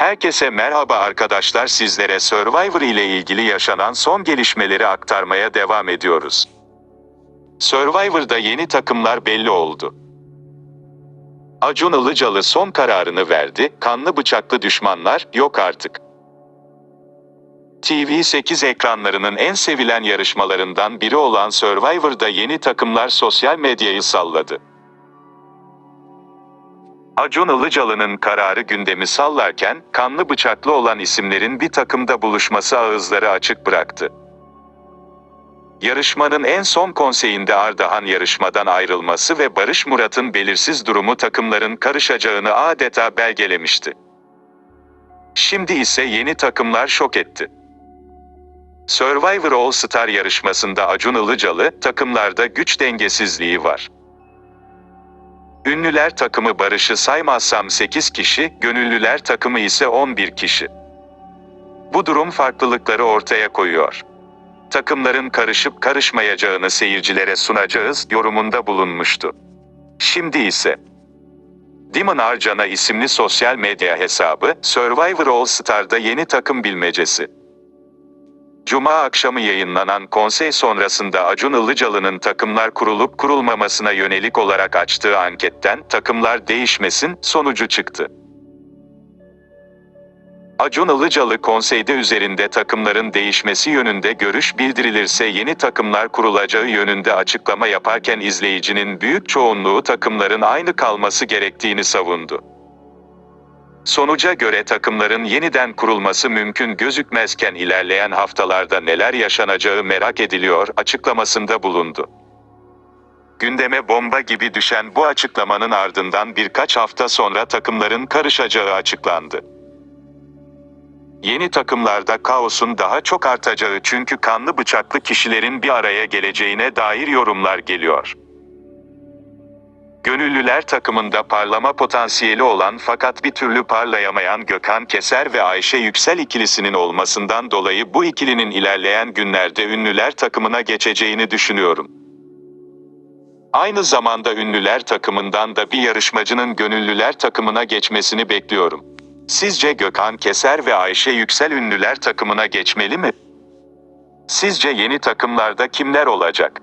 Herkese merhaba arkadaşlar sizlere Survivor ile ilgili yaşanan son gelişmeleri aktarmaya devam ediyoruz. Survivor'da yeni takımlar belli oldu. Acun Ilıcalı son kararını verdi, kanlı bıçaklı düşmanlar yok artık. TV8 ekranlarının en sevilen yarışmalarından biri olan Survivor'da yeni takımlar sosyal medyayı salladı. Acun Ilıcalı'nın kararı gündemi sallarken, kanlı bıçaklı olan isimlerin bir takımda buluşması ağızları açık bıraktı. Yarışmanın en son konseyinde Ardahan yarışmadan ayrılması ve Barış Murat'ın belirsiz durumu takımların karışacağını adeta belgelemişti. Şimdi ise yeni takımlar şok etti. Survivor All Star yarışmasında Acun Ilıcalı, takımlarda güç dengesizliği var. Ünlüler takımı Barış'ı saymazsam 8 kişi, gönüllüler takımı ise 11 kişi. Bu durum farklılıkları ortaya koyuyor. Takımların karışıp karışmayacağını seyircilere sunacağız yorumunda bulunmuştu. Şimdi ise Dimon Arcana isimli sosyal medya hesabı, Survivor All Star'da yeni takım bilmecesi. Cuma akşamı yayınlanan konsey sonrasında Acun Ilıcalı'nın takımlar kurulup kurulmamasına yönelik olarak açtığı anketten takımlar değişmesin sonucu çıktı. Acun Ilıcalı konseyde üzerinde takımların değişmesi yönünde görüş bildirilirse yeni takımlar kurulacağı yönünde açıklama yaparken izleyicinin büyük çoğunluğu takımların aynı kalması gerektiğini savundu. Sonuca göre takımların yeniden kurulması mümkün gözükmezken ilerleyen haftalarda neler yaşanacağı merak ediliyor açıklamasında bulundu. Gündeme bomba gibi düşen bu açıklamanın ardından birkaç hafta sonra takımların karışacağı açıklandı. Yeni takımlarda kaosun daha çok artacağı çünkü kanlı bıçaklı kişilerin bir araya geleceğine dair yorumlar geliyor. Gönüllüler takımında parlama potansiyeli olan fakat bir türlü parlayamayan Gökhan Keser ve Ayşe Yüksel ikilisinin olmasından dolayı bu ikilinin ilerleyen günlerde ünlüler takımına geçeceğini düşünüyorum. Aynı zamanda ünlüler takımından da bir yarışmacının gönüllüler takımına geçmesini bekliyorum. Sizce Gökhan Keser ve Ayşe Yüksel ünlüler takımına geçmeli mi? Sizce yeni takımlarda kimler olacak?